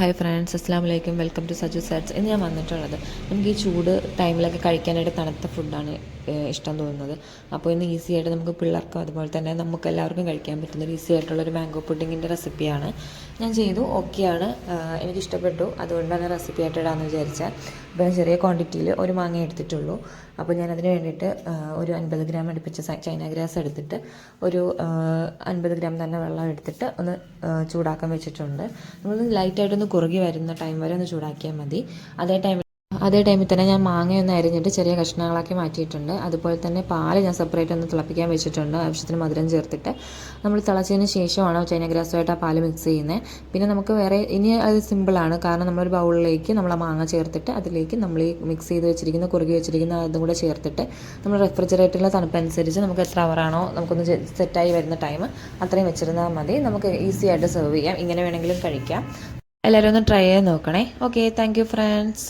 Hi friends അസ്സാം വലൈക്കും welcome to Saju SATS ഇന്ന് ഞാൻ വന്നിട്ടുള്ളത് നമുക്ക് ഈ ചൂട് ടൈമിലൊക്കെ കഴിക്കാനായിട്ട് തണുത്ത ഫുഡാണ് ഇഷ്ടം തോന്നുന്നത്. അപ്പോൾ ഇന്ന് ഈസി ആയിട്ട് നമുക്ക് പിള്ളേർക്കും അതുപോലെ തന്നെ നമുക്ക് എല്ലാവർക്കും കഴിക്കാൻ പറ്റുന്ന ഒരു ഈസി ആയിട്ടുള്ളൊരു മാംഗോ പുഡിങ്ങിന്റെ റെസിപ്പിയാണ് ഞാൻ ചെയ്തു ഓക്കെയാണ് എനിക്ക് ഇഷ്ടപ്പെട്ടു. അതുകൊണ്ടാണ് റെസിപ്പി ആയിട്ട് ഇടാമെന്ന് വിചാരിച്ചത് അപ്പോൾ ഞാൻ ചെറിയ ക്വാണ്ടിറ്റിയിൽ ഒരു മാങ്ങ എടുത്തിട്ടുള്ളൂ. അപ്പോൾ ഞാൻ അതിന് വേണ്ടിയിട്ട് ഒരു അൻപത് ഗ്രാം അടുപ്പിച്ച ചൈന ഗ്രാസ് എടുത്തിട്ട് ഒരു അൻപത് ഗ്രാം തന്നെ വെള്ളം എടുത്തിട്ട് ഒന്ന് ചൂടാക്കാൻ വെച്ചിട്ടുണ്ട്. നമ്മൾ ലൈറ്റായിട്ടൊന്ന് കുറുകി വരുന്ന ടൈം വരെ ഒന്ന് ചൂടാക്കിയാൽ മതി. അതേ ടൈമിൽ അതേ ടൈമിൽ തന്നെ ഞാൻ മാങ്ങയൊന്ന് അരിഞ്ഞിട്ട് ചെറിയ കഷ്ണങ്ങളാക്കി മാറ്റിയിട്ടുണ്ട്. അതുപോലെ തന്നെ പാൽ ഞാൻ സെപ്പറേറ്റ് ഒന്ന് തിളപ്പിക്കാൻ വെച്ചിട്ടുണ്ട്. ആവശ്യത്തിന് മധുരം ചേർത്തിട്ട്. നമ്മൾ തിളച്ചതിന് ശേഷമാണ് ചൈന ഗ്രാസുമായിട്ട് ആ പാൽ മിക്സ് ചെയ്യുന്നത് പിന്നെ നമുക്ക് വേറെ ഇനി അത് സിമ്പിളാണ് കാരണം നമ്മളൊരു ബൗളിലേക്ക് നമ്മൾ ആ മാങ്ങ ചേർത്തിട്ട് അതിലേക്ക് നമ്മൾ ഈ മിക്സ് ചെയ്ത് വെച്ചിരിക്കുന്ന കുറുകി വെച്ചിരിക്കുന്ന അതും കൂടെ ചേർത്തിട്ട് നമ്മൾ റെഫ്രിജറേറ്ററിലെ തണുപ്പനുസരിച്ച് നമുക്ക് എത്ര അവറാണോ നമുക്കൊന്ന് സെറ്റായി വരുന്ന ടൈം അത്രയും വെച്ചിരുന്നാൽ മതി. നമുക്ക് ഈസി ആയിട്ട് സെർവ് ചെയ്യാം. ഇങ്ങനെ വേണമെങ്കിലും കഴിക്കാം. എല്ലാവരും ഒന്ന് ട്രൈ ചെയ്ത് നോക്കണേ. Okay thank friends